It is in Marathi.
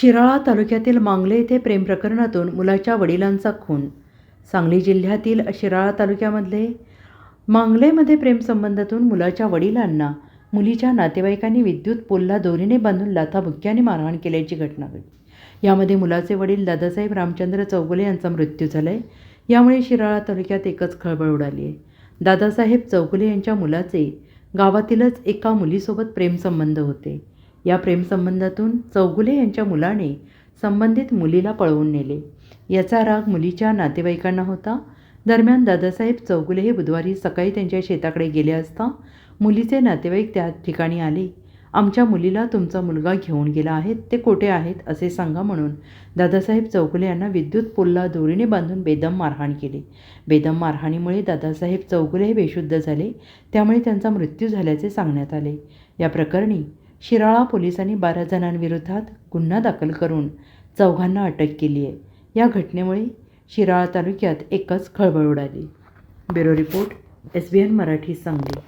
शिराळा तालुक्यातील मांगले येथे प्रेम प्रकरणातून मुलाच्या वडिलांचा खून. सांगली जिल्ह्यातील शिराळा तालुक्यामधले मांगलेमध्ये प्रेमसंबंधातून मुलाच्या वडिलांना मुलीच्या नातेवाईकांनी विद्युत पोलला दोरीने बांधून लाथाबुक्क्याने मारहाण केल्याची घटना घडली. यामध्ये मुलाचे वडील दादासाहेब रामचंद्र चौगुले यांचा मृत्यू झाला आहे यामुळे शिराळा तालुक्यात एकच खळबळ उडाली आहे. दादासाहेब चौगुले यांच्या मुलाचे गावातीलच एका मुलीसोबत प्रेमसंबंध होते. या प्रेमसंबंधातून चौगुले यांच्या मुलाने संबंधित मुलीला पळवून नेले. याचा राग मुलीच्या नातेवाईकांना होता. दरम्यान दादासाहेब चौगुले हे बुधवारी सकाळी त्यांच्या शेताकडे गेले असता मुलीचे नातेवाईक त्या ठिकाणी आले. आमच्या मुलीला तुमचा मुलगा घेऊन गेला आहे. ते कोठे आहेत असे सांगा म्हणून दादासाहेब चौगुले यांना विद्युत पोलला दोरीने बांधून बेदम मारहाण केली. बेदम मारहाणीमुळे दादासाहेब चौगुले हे बेशुद्ध झाले. त्यामुळे त्यांचा मृत्यू झाल्याचे सांगण्यात आले. या प्रकरणी शिराळा पोलिसांनी बारा जणांविरोधात गुन्हा दाखल करून चौघांना अटक केली आहे. या घटनेमुळे शिराळा तालुक्यात एकच खळबळ उडाली. Bureau report S B N Marathi Sangli.